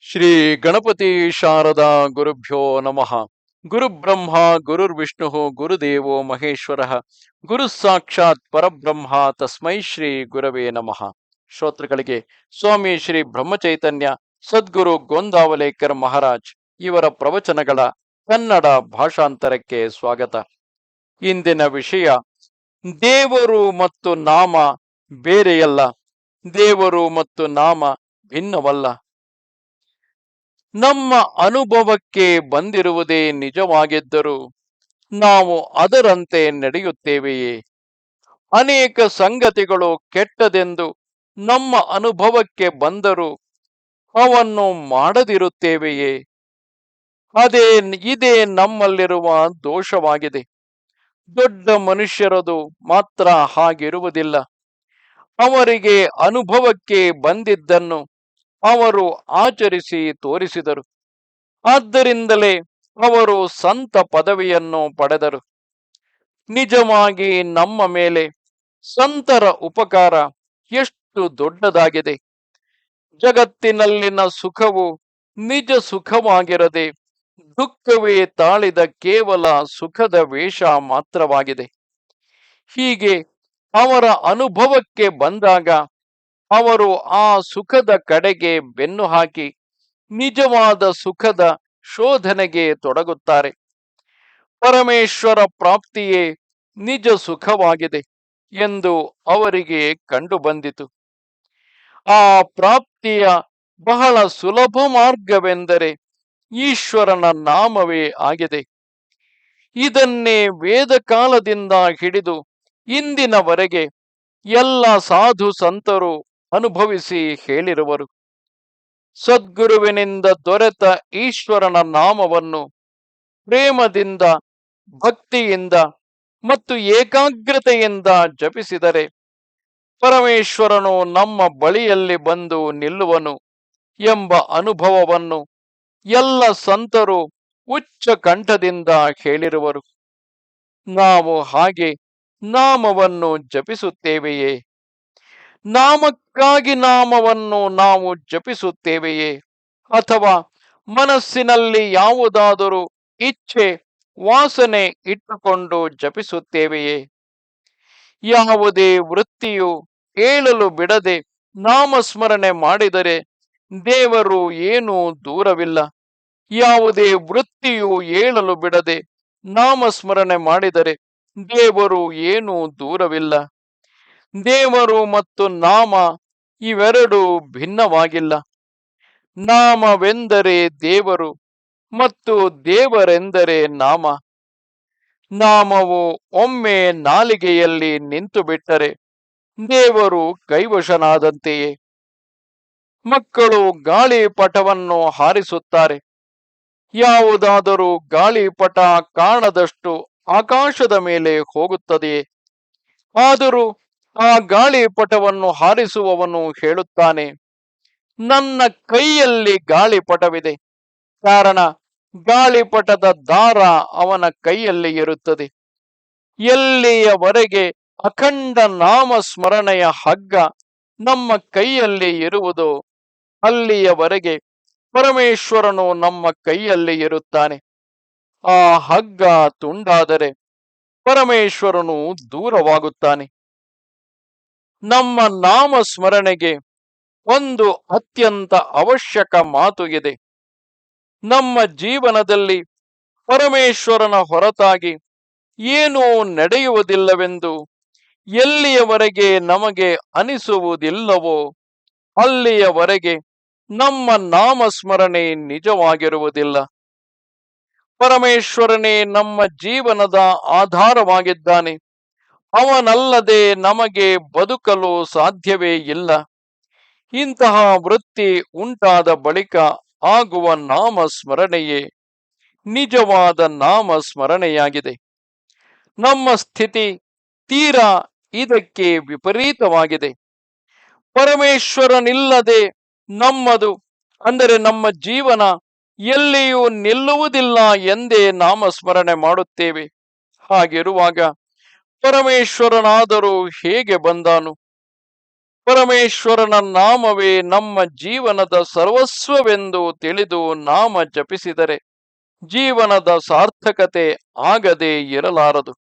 ಶ್ರೀ ಗಣಪತಿ ಶಾರದಾ ಗುರುಭ್ಯೋ ನಮಃ. ಗುರುಬ್ರಹ್ಮ ಗುರುರ್ವಿಷ್ಣು ಗುರುದೇವೋ ಮಹೇಶ್ವರ. ಗುರು ಸಾಕ್ಷಾತ್ ಪರಬ್ರಹ್ಮ, ತಸ್ಮೈ ಶ್ರೀ ಗುರವೇ ನಮಃ. ಶ್ರೋತೃಗಳಿಗೆ, ಸ್ವಾಮಿ ಶ್ರೀ ಬ್ರಹ್ಮಚೈತನ್ಯ, ಸದ್ಗುರು ಗೋಂದಾವಲೇಕರ್ ಮಹಾರಾಜ್ ಇವರ ಪ್ರವಚನಗಳ ಕನ್ನಡ ಭಾಷಾಂತರಕ್ಕೆ ಸ್ವಾಗತ. ಇಂದಿನ ವಿಷಯ, ದೇವರು ಮತ್ತು ನಾಮ ಬೇರೆಯಲ್ಲ. ದೇವರು ಮತ್ತು ನಾಮ ಭಿನ್ನವಲ್ಲ. ನಮ್ಮ ಅನುಭವಕ್ಕೆ ಬಂದಿರುವುದೇ ನಿಜವಾಗಿದ್ದರೂ ನಾವು ಅದರಂತೆ ನಡೆಯುತ್ತೇವೆಯೇ? ಅನೇಕ ಸಂಗತಿಗಳು ಕೆಟ್ಟದೆಂದು ನಮ್ಮ ಅನುಭವಕ್ಕೆ ಬಂದರೂ ಅವನ್ನು ಮಾಡದಿರುತ್ತೇವೆಯೇ? ಅದೇ ಇದೇ ನಮ್ಮಲ್ಲಿರುವ ದೋಷವಾಗಿದೆ. ದೊಡ್ಡ ಮನುಷ್ಯರದು ಮಾತ್ರ ಹಾಗಿರುವುದಿಲ್ಲ. ಅವರಿಗೆ ಅನುಭವಕ್ಕೆ ಬಂದಿದ್ದನ್ನು ಅವರು ಆಚರಿಸಿ ತೋರಿಸಿದರು. ಆದ್ದರಿಂದಲೇ ಅವರು ಸಂತ ಪದವಿಯನ್ನು ಪಡೆದರು. ನಿಜವಾಗಿ ನಮ್ಮ ಮೇಲೆ ಸಂತರ ಉಪಕಾರ ಎಷ್ಟು ದೊಡ್ಡದಾಗಿದೆ. ಜಗತ್ತಿನಲ್ಲಿನ ಸುಖವು ನಿಜ ಸುಖವಾಗಿರದೆ ದುಃಖವೇ ತಾಳಿದ ಕೇವಲ ಸುಖದ ವೇಷ ಮಾತ್ರವಾಗಿದೆ. ಹೀಗೆ ಅವರ ಅನುಭವಕ್ಕೆ ಬಂದಾಗ ಅವರು ಆ ಸುಖದ ಕಡೆಗೆ ಬೆನ್ನು ಹಾಕಿ ನಿಜವಾದ ಸುಖದ ಶೋಧನೆಗೆ ತೊಡಗುತ್ತಾರೆ. ಪರಮೇಶ್ವರ ಪ್ರಾಪ್ತಿಯೇ ನಿಜ ಸುಖವಾಗಿದೆ ಎಂದು ಅವರಿಗೆ ಕಂಡುಬಂದಿತು. ಆ ಪ್ರಾಪ್ತಿಯ ಬಹಳ ಸುಲಭ ಮಾರ್ಗವೆಂದರೆ ಈಶ್ವರನ ನಾಮವೇ ಆಗಿದೆ. ಇದನ್ನೇ ವೇದ ಕಾಲದಿಂದ ಹಿಡಿದು ಇಂದಿನವರೆಗೆ ಎಲ್ಲ ಸಾಧು ಸಂತರು ಅನುಭವಿಸಿ ಹೇಳಿರುವರು. ಸದ್ಗುರುವಿನಿಂದ ದೊರೆತ ಈಶ್ವರನ ನಾಮವನ್ನು ಪ್ರೇಮದಿಂದ, ಭಕ್ತಿಯಿಂದ ಮತ್ತು ಏಕಾಗ್ರತೆಯಿಂದ ಜಪಿಸಿದರೆ ಪರಮೇಶ್ವರನು ನಮ್ಮ ಬಳಿಯಲ್ಲಿ ಬಂದು ನಿಲ್ಲುವನು ಎಂಬ ಅನುಭವವನ್ನು ಎಲ್ಲ ಸಂತರು ಉಚ್ಚ ಕಂಠದಿಂದ ಹೇಳಿರುವರು. ನಾವು ಹಾಗೆ ನಾಮವನ್ನು ಜಪಿಸುತ್ತೇವೆಯೇ? ನಾಮಕ್ಕಾಗಿ ನಾಮವನ್ನು ನಾವು ಜಪಿಸುತ್ತೇವೆಯೇ? ಅಥವಾ ಮನಸ್ಸಿನಲ್ಲಿ ಯಾವುದಾದರೂ ಇಚ್ಛೆ, ವಾಸನೆ ಇಟ್ಟುಕೊಂಡು ಜಪಿಸುತ್ತೇವೆಯೇ? ಯಾವುದೇ ವೃತ್ತಿಯು ಏಳಲು ಬಿಡದೆ ನಾಮಸ್ಮರಣೆ ಮಾಡಿದರೆ ದೇವರು ಏನೂ ದೂರವಿಲ್ಲ. ಯಾವುದೇ ವೃತ್ತಿಯು ಏಳಲು ಬಿಡದೆ ನಾಮಸ್ಮರಣೆ ಮಾಡಿದರೆ ದೇವರು ಏನೂ ದೂರವಿಲ್ಲ. ದೇವರು ಮತ್ತು ನಾಮ ಇವೆರಡು ಭಿನ್ನವಾಗಿಲ್ಲ. ನಾಮವೆಂದರೆ ದೇವರು ಮತ್ತು ದೇವರೆಂದರೆ ನಾಮ. ನಾಮವು ಒಮ್ಮೆ ನಾಲಿಗೆಯಲ್ಲಿ ನಿಂತು ಬಿಟ್ಟರೆ ದೇವರು ಕೈವಶನಾದಂತೆಯೇ. ಮಕ್ಕಳು ಗಾಳಿಪಟವನ್ನು ಹಾರಿಸುತ್ತಾರೆ. ಯಾವುದಾದರೂ ಗಾಳಿಪಟ ಕಾಣದಷ್ಟು ಆಕಾಶದ ಮೇಲೆ ಹೋಗುತ್ತದೆಯೇ? ಆದರೂ ಆ ಗಾಳಿಪಟವನ್ನು ಹಾರಿಸುವವನು ಹೇಳುತ್ತಾನೆ, ನನ್ನ ಕೈಯಲ್ಲಿ ಗಾಳಿಪಟವಿದೆ ಕಾರಣ ಗಾಳಿಪಟದ ದಾರ ಅವನ ಕೈಯಲ್ಲಿ ಇರುತ್ತದೆ. ಎಲ್ಲಿಯವರೆಗೆ ಅಖಂಡ ನಾಮ ಸ್ಮರಣೆಯ ಹಗ್ಗ ನಮ್ಮ ಕೈಯಲ್ಲಿ ಇರುವುದು, ಅಲ್ಲಿಯವರೆಗೆ ಪರಮೇಶ್ವರನು ನಮ್ಮ ಕೈಯಲ್ಲಿ ಇರುತ್ತಾನೆ. ಆ ಹಗ್ಗ ತುಂಡಾದರೆ ಪರಮೇಶ್ವರನು ದೂರವಾಗುತ್ತಾನೆ. ನಮ್ಮ ನಾಮ ಸ್ಮರಣೆಗೆ ಒಂದು ಅತ್ಯಂತ ಅವಶ್ಯಕ ಮಾತು ಇದೆ. ನಮ್ಮ ಜೀವನದಲ್ಲಿ ಪರಮೇಶ್ವರನ ಹೊರತಾಗಿ ಏನೂ ನಡೆಯುವುದಿಲ್ಲವೆಂದು ಎಲ್ಲಿಯವರೆಗೆ ನಮಗೆ ಅನಿಸುವುದಿಲ್ಲವೋ ಅಲ್ಲಿಯವರೆಗೆ ನಮ್ಮ ನಾಮಸ್ಮರಣೆ ನಿಜವಾಗಿರುವುದಿಲ್ಲ. ಪರಮೇಶ್ವರನೇ ನಮ್ಮ ಜೀವನದ ಆಧಾರವಾಗಿದ್ದಾನೆ. ಅವನಲ್ಲದೆ ನಮಗೆ ಬದುಕಲು ಸಾಧ್ಯವೇ ಇಲ್ಲ. ಇಂತಹ ವೃತ್ತಿ ಉಂಟಾದ ಬಳಿಕ ಆಗುವ ನಾಮ ಸ್ಮರಣೆಯೇ ನಿಜವಾದ ನಾಮ ಸ್ಮರಣೆಯಾಗಿದೆ ನಮ್ಮ ಸ್ಥಿತಿ ತೀರಾ ಇದಕ್ಕೆ ವಿಪರೀತವಾಗಿದೆ. ಪರಮೇಶ್ವರನಿಲ್ಲದೆ ನಮ್ಮದು, ಅಂದರೆ ನಮ್ಮ ಜೀವನ, ಎಲ್ಲಿಯೂ ನಿಲ್ಲುವುದಿಲ್ಲ ಎಂದೇ ನಾಮಸ್ಮರಣೆ ಮಾಡುತ್ತೇವೆ. ಹಾಗಿರುವಾಗ ಪರಮೇಶ್ವರನಾದರೂ ಹೇಗೆ ಬಂದಾನು? ಪರಮೇಶ್ವರನ ನಾಮವೇ ನಮ್ಮ ಜೀವನದ ಸರ್ವಸ್ವವೆಂದು ತಿಳಿದು ನಾಮ ಜಪಿಸಿದರೆ ಜೀವನದ ಸಾರ್ಥಕತೆ ಆಗದೆ ಇರಲಾರದು.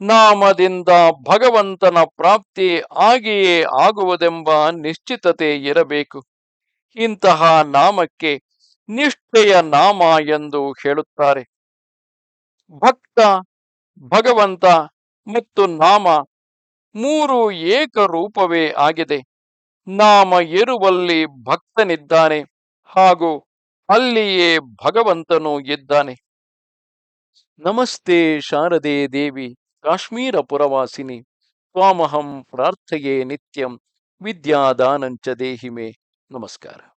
ನಾಮದಿಂದ ಭಗವಂತನ ಪ್ರಾಪ್ತಿ ಆಗಿಯೇ ಆಗುವುದೆಂಬ ನಿಶ್ಚಿತತೆ ಇರಬೇಕು. ಇಂತಹ ನಾಮಕ್ಕೆ ನಿಷ್ಠೆಯ ನಾಮ ಎಂದು ಹೇಳುತ್ತಾರೆ. ಭಕ್ತ ಭಗವಂತ ಮತ್ತು ನಾಮ ಮೂರು ಏಕರೂಪವೇ ಆಗಿದೆ. ನಾಮ ಇರುವಲ್ಲಿ ಭಕ್ತನಿದ್ದಾನೆ ಹಾಗೂ ಅಲ್ಲಿಯೇ ಭಗವಂತನು ಇದ್ದಾನೆ. ನಮಸ್ತೆ ಶಾರದೆ ದೇವಿ, ಕಾಶ್ಮೀರ ಪುರವಾಸಿನಿ. ತ್ವಾಮಹಂ ಪ್ರಾರ್ಥೆಯೇ ನಿತ್ಯಂ ವಿದ್ಯಾದಾನಂಚ ದೇಹಿಮೆ. ನಮಸ್ಕಾರ.